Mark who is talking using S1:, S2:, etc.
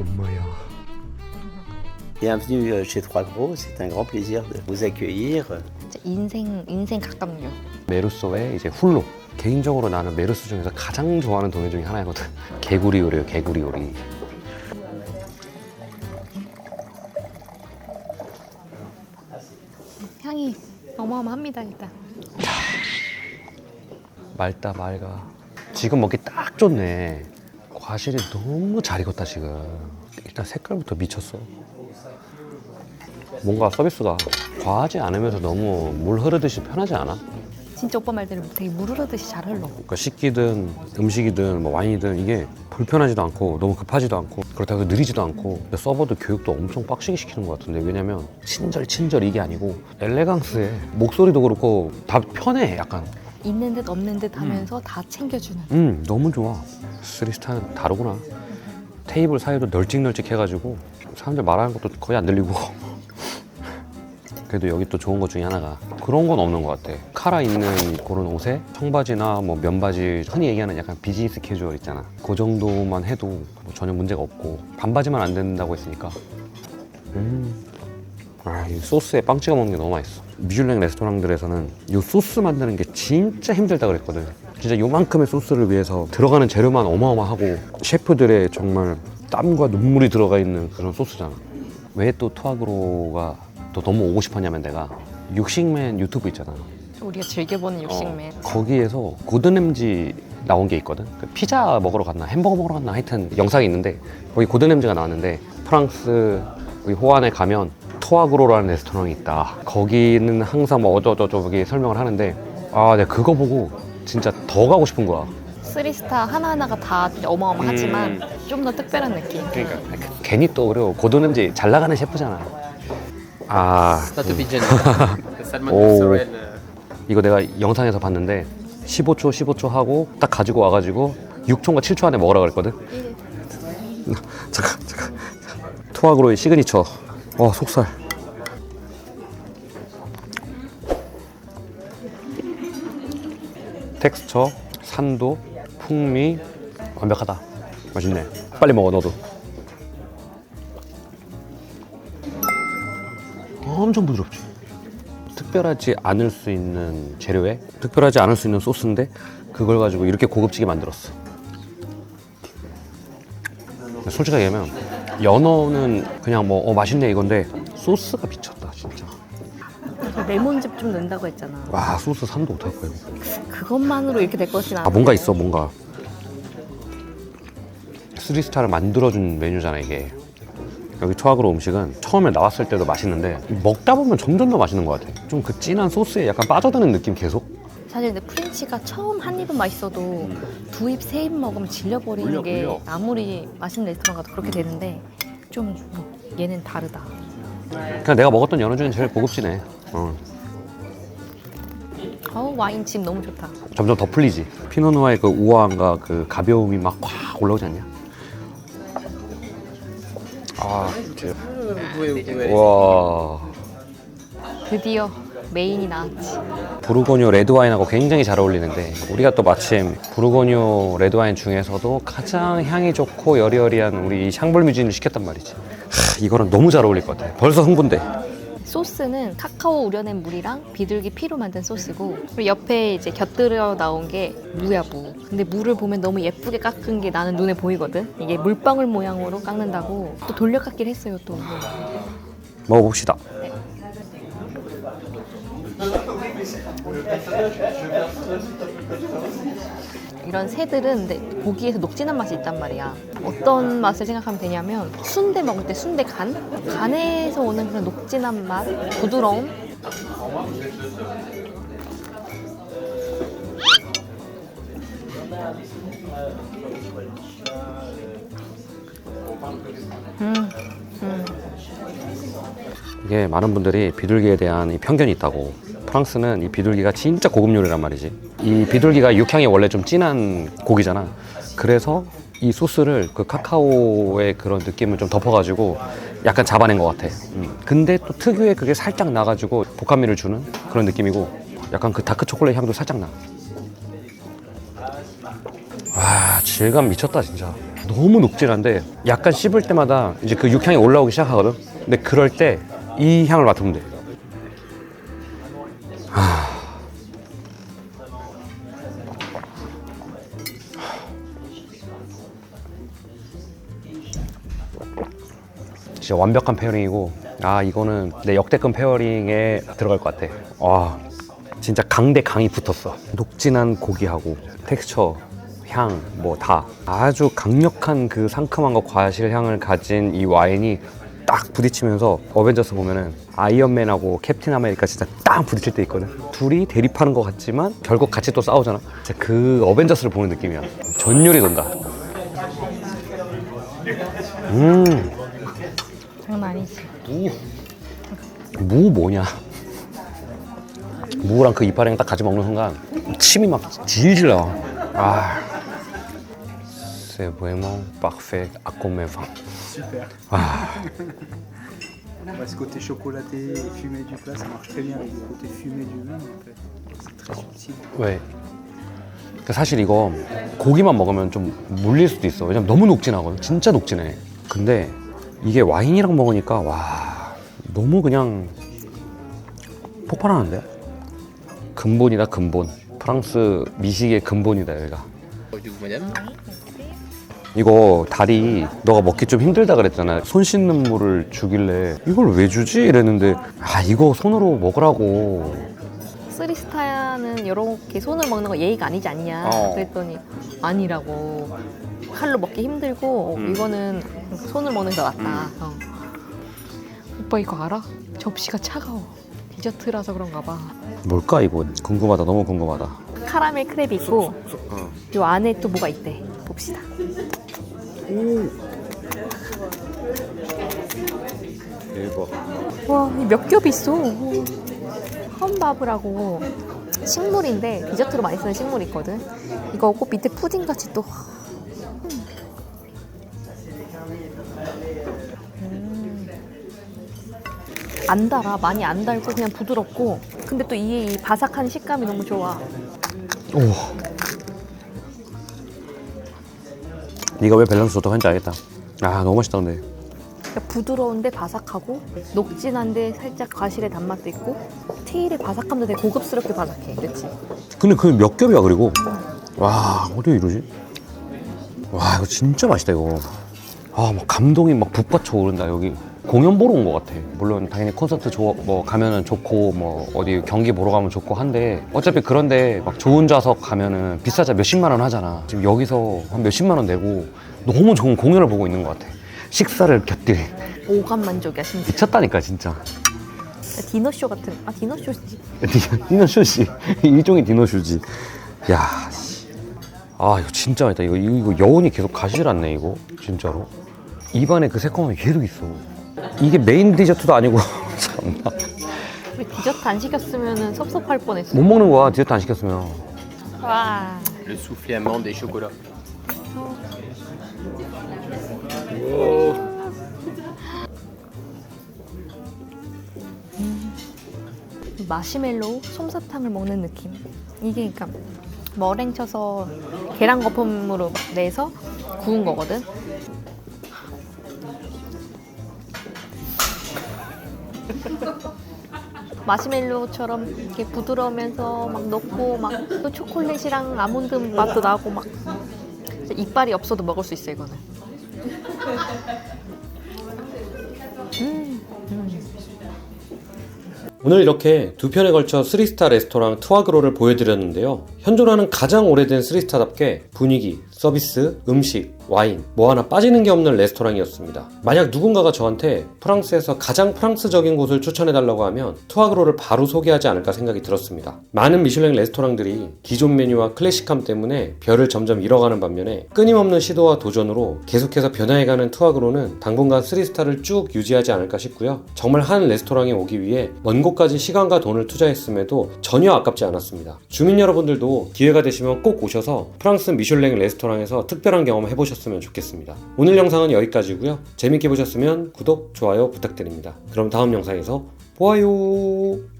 S1: 엄마야.
S2: Bienvenue euh, chez Trois Gros, c'est un grand plaisir de vous accueillir.
S3: 진짜 인생 인생 각각류.
S1: 메르소의 이제 훌로. 개인적으로 나는 메르소 중에서 가장 좋아하는 동요 중에 하나이거든. 개구리 요리요, 개구리 요리.
S3: 향이 어마어마합니다 일단.
S1: 맑다 맑아. 지금 먹기 딱 좋네. 과실이 너무 잘 익었다 지금. 일단 색깔부터 미쳤어. 뭔가 서비스가 과하지 않으면서 너무 물 흐르듯이 편하지 않아?
S3: 진짜 오빠 말대로 되게 물 흐르듯이 잘 흘러.
S1: 그러니까 식기든 음식이든 뭐 와인이든 이게 불편하지도 않고 너무 급하지도 않고 그렇다고 해서 느리지도 않고 근데 서버도 교육도 엄청 빡시게 시키는 것 같은데 왜냐면 친절 친절 이게 아니고 엘레강스해 목소리도 그렇고 다 편해 약간
S3: 있는 듯 없는 듯 하면서 다 챙겨주는.
S1: 음 너무 좋아. 스리스타는 다르구나. 테이블 사이도 널찍널찍 해가지고 사람들 말하는 것도 거의 안 들리고. 그래도 여기 또 좋은 것 중에 하나가 그런 건 없는 것 같아. 카라 있는 그런 옷에 청바지나 뭐 면바지 흔히 얘기하는 약간 비즈니스 캐주얼 있잖아. 그 정도만 해도 뭐 전혀 문제가 없고 반바지만 안 된다고 했으니까. 음. 아, 이 소스에 빵 찍어 먹는 게 너무 맛있어. 미슐랭 레스토랑들에서는 이 소스 만드는 게 진짜 힘들다 그랬거든. 진짜 요만큼의 소스를 위해서 들어가는 재료만 어마어마하고 셰프들의 정말 땀과 눈물이 들어가 있는 그런 소스잖아. 왜 또 투아그로가 또 너무 오고 싶었냐면 내가 육식맨 유튜브 있잖아.
S3: 우리가 즐겨보는 육식맨.
S1: 어, 거기에서 고든 램지 나온 게 있거든. 그 피자 먹으러 갔나 햄버거 먹으러 갔나 하여튼 영상이 있는데 거기 고든 램지가 나왔는데 프랑스 여기 호안에 가면 토아그로라는 레스토랑이 있다. 거기는 항상 뭐 어쩌저쩌기 설명을 하는데 아 내가 그거 보고 진짜 더 가고 싶은 거야.
S3: 쓰리스타 하나하나가 다 진짜 어마어마하지만
S1: 음.
S3: 좀더 특별한 느낌.
S1: 그러니까 괜히 또 고든 램지 잘 나가는 셰프잖아. 아
S4: Pas de pigeon. Salmon
S1: Oh.
S4: sorrel.
S1: 이거 내가 영상에서 봤는데 15초 15초 하고 딱 가지고 와가지고 6초인가 7초 안에 먹으라 그랬거든. 잠깐 잠깐. 투아그로의 시그니처. 와 속살. 텍스처, 산도, 풍미 완벽하다. 맛있네. 빨리 먹어 너도. 엄청 부드럽지. 특별하지 않을 수 있는 재료에 특별하지 않을 수 있는 소스인데 그걸 가지고 이렇게 고급지게 만들었어. 솔직하게 얘기하면 연어는 그냥 뭐 어, 맛있네 이건데 소스가 미쳤다 진짜.
S3: 레몬즙 좀 넣는다고 했잖아.
S1: 와 소스 산도 어떡할 거야 이거.
S3: 그것만으로 이렇게 될 것이나.
S1: 아 뭔가 있어 뭔가. 쓰리스타를 만들어준 메뉴잖아 이게. 여기 초학으로 음식은 처음에 나왔을 때도 맛있는데 먹다 보면 점점 더 맛있는 것 같아. 좀 그 진한 소스에 약간 빠져드는 느낌 계속.
S3: 사실 근데 프렌치가 처음 한 입은 맛있어도 두 입, 세 입 먹으면 질려버리는
S1: 물려,
S3: 게
S1: 물려.
S3: 아무리 맛있는 레스토랑 가도 그렇게 되는데 좀 뭐, 얘는 다르다.
S1: 그냥 내가 먹었던 연어 중에 제일 고급지네. 어.
S3: 어우 와인 집 너무 좋다.
S1: 점점 더 풀리지. 피노누아의 그 우아함과 그 가벼움이 막 확 올라오지 않냐? 아,
S4: aller.
S1: 와.
S3: 드디어 메인이 나왔지.
S1: 부르고뉴 레드와인하고 굉장히 잘 어울리는데 우리가 또 마침 부르고뉴 레드와인 중에서도 가장 향이 좋고 여리여리한 우리 이 샹벌뮤진을 시켰단 말이지. 하, 이거랑 너무 잘 어울릴 것 같아. 벌써 흥분돼.
S3: 소스는 카카오 우려낸 물이랑 비둘기 피로 만든 소스고 그리고 옆에 이제 곁들여 나온 게 무야 무. 근데 무를 보면 너무 예쁘게 깎은 게 나는 눈에 보이거든. 이게 물방울 모양으로 깎는다고 또 돌려 깎기를 했어요 또.
S1: 먹어봅시다.
S3: 이런 새들은 고기에서 녹진한 맛이 있단 말이야. 어떤 맛을 생각하면 되냐면 순대 먹을 때 순대 간? 간에서 오는 그런 녹진한 맛, 부드러움. 음, 음.
S1: 이게 많은 분들이 비둘기에 대한 이 편견이 있다고. 프랑스는 이 비둘기가 진짜 고급 요리란 말이지. 이 비둘기가 육향이 원래 좀 진한 고기잖아. 그래서 이 소스를 그 카카오의 그런 느낌을 좀 덮어가지고 약간 잡아낸 것 같아. 음. 근데 또 특유의 그게 살짝 나가지고 복합미를 주는 그런 느낌이고 약간 그 다크 초콜릿 향도 살짝 나. 와 질감 미쳤다 진짜. 너무 녹진한데 약간 씹을 때마다 이제 그 육향이 올라오기 시작하거든. 근데 그럴 때 이 향을 맡으면 돼. 진짜 완벽한 페어링이고 아 이거는 내 역대급 페어링에 들어갈 것 같아. 와 진짜 강대 강이 붙었어. 녹진한 고기하고 텍스처 향 뭐 다. 아주 강력한 그 상큼함과 과실 향을 가진 이 와인이 딱 부딪히면서 어벤져스 보면은 아이언맨하고 캡틴 아메리카 진짜 딱 부딪힐 때 있거든 둘이 대립하는 것 같지만 결국 같이 또 싸우잖아 진짜 그 어벤져스를 보는 느낌이야 전율이 돈다 음
S3: 장난 아니지.
S1: 무 뭐냐? 무랑 그 이파리랑 딱 같이 먹는 순간 침이 막 질질 나와. 아. C'est vraiment parfait à comme vin.
S5: Super.
S1: 아,
S5: Ouais, ce côté chocolaté et fumé du plat, ça marche très bien avec le côté fumé du vin, en fait. C'est très subtil.
S1: 왜? 그 사실 이거 고기만 먹으면 좀 물릴 수도 있어. 왜냐면 너무 녹진하거든. 진짜 녹진해. 근데 이게 와인이랑 먹으니까 와 너무 그냥 폭발하는데? 근본이다 근본. 프랑스 미식의 근본이다 여기가.
S4: Du madame
S1: 이거 다리 너가 먹기 좀 힘들다 그랬잖아. 손 씻는 물을 주길래 이걸 왜 주지? 이랬는데 아 이거 손으로 먹으라고.
S3: 쓰리스타는 이렇게 손을 먹는 거 예의가 아니지 않냐.
S1: 어.
S3: 그랬더니 아니라고. 칼로 먹기 힘들고
S1: 음.
S3: 이거는 손을 먹는 게더 낫다. 어. 오빠 이거 알아? 접시가 차가워. 디저트라서 그런가 봐.
S1: 뭘까 이거 궁금하다. 너무 궁금하다.
S3: 카라멜 크랩이 있고 요 안에 또 뭐가 있대 봅시다.
S1: 대박.
S3: 와 몇 겹이 있어? 험바브라고. 식물인데 디저트로 많이 쓰는 식물이 있거든. 이거 꼭 밑에 푸딩 같이 또 음. 안 달아. 많이 안 달고 그냥 부드럽고. 근데 또 이게 이 바삭한 식감이 너무 좋아.
S1: 오 네가 왜 밸런스 좋다고 했는지 알겠다. 아 너무 맛있다 근데.
S3: 그러니까 부드러운데 바삭하고 녹진 한데 살짝 과실의 단맛도 있고 테일의 바삭함도 되게 고급스럽게 바삭해. 그렇지?
S1: 근데 그 몇 겹이야 그리고? 와 어떻게 이러지? 와 이거 진짜 맛있다 이거. 아막 감동이 막 북받쳐 오른다 여기 공연 보러 온 것 같아. 물론 당연히 콘서트 조, 뭐 가면은 좋고 뭐 어디 경기 보러 가면 좋고 한데 어차피 그런데 막 좋은 좌석 가면은 비싸자 몇십만 원 하잖아. 지금 여기서 한 몇십만 원 내고 너무 좋은 공연을 보고 있는 것 같아. 식사를 곁들이
S3: 오감 만족이야 심지어.
S1: 미쳤다니까 진짜.
S3: 디너쇼 같은 아 디너쇼지?
S1: 디너쇼지. 일종의 디너쇼지. 야, 씨. 아 이거 진짜 맛있다. 이거 이거 여운이 계속 가시질 않네 이거. 진짜로. 입안에 그 새콤함이 계속 있어 이게 메인 디저트도 아니고. 참나
S3: 우리 디저트 안 시켰으면 섭섭할 뻔했어.
S1: 못 먹는 거야 디저트 안 시켰으면.
S3: 와.
S4: Le soufflé amande et chocolat.
S3: 마시멜로우 솜사탕을 먹는 느낌. 이게 그러니까 머랭 쳐서 계란 거품으로 내서 구운 거거든 마시멜로우처럼 이렇게 부드러우면서 막 녹고 막 또 초콜릿이랑 아몬드 맛도 나고 막 이빨이 없어도 먹을 수 있어 이거는
S1: 오늘 이렇게 두 편에 걸쳐 3스타 레스토랑 투아그로를 보여드렸는데요. 현존하는 가장 오래된 3스타답게 분위기, 서비스, 음식, 와인 뭐 하나 빠지는 게 없는 레스토랑이었습니다. 만약 누군가가 저한테 프랑스에서 가장 프랑스적인 곳을 추천해 달라고 하면 투아그로를 바로 소개하지 않을까 생각이 들었습니다. 많은 미슐랭 레스토랑들이 기존 메뉴와 클래식함 때문에 별을 점점 잃어가는 반면에 끊임없는 시도와 도전으로 계속해서 변화해가는 투아그로는 당분간 3스타를 쭉 유지하지 않을까 싶고요. 정말 한 레스토랑에 오기 위해 먼 곳까지 시간과 돈을 투자했음에도 전혀 아깝지 않았습니다. 주민 여러분들도 기회가 되시면 꼭 오셔서 프랑스 미슐랭 레스토랑에서 특별한 경험 해보셨으면 좋겠습니다. 오늘 영상은 여기까지고요. 재밌게 보셨으면 구독, 좋아요 부탁드립니다. 그럼 다음 영상에서 보아요.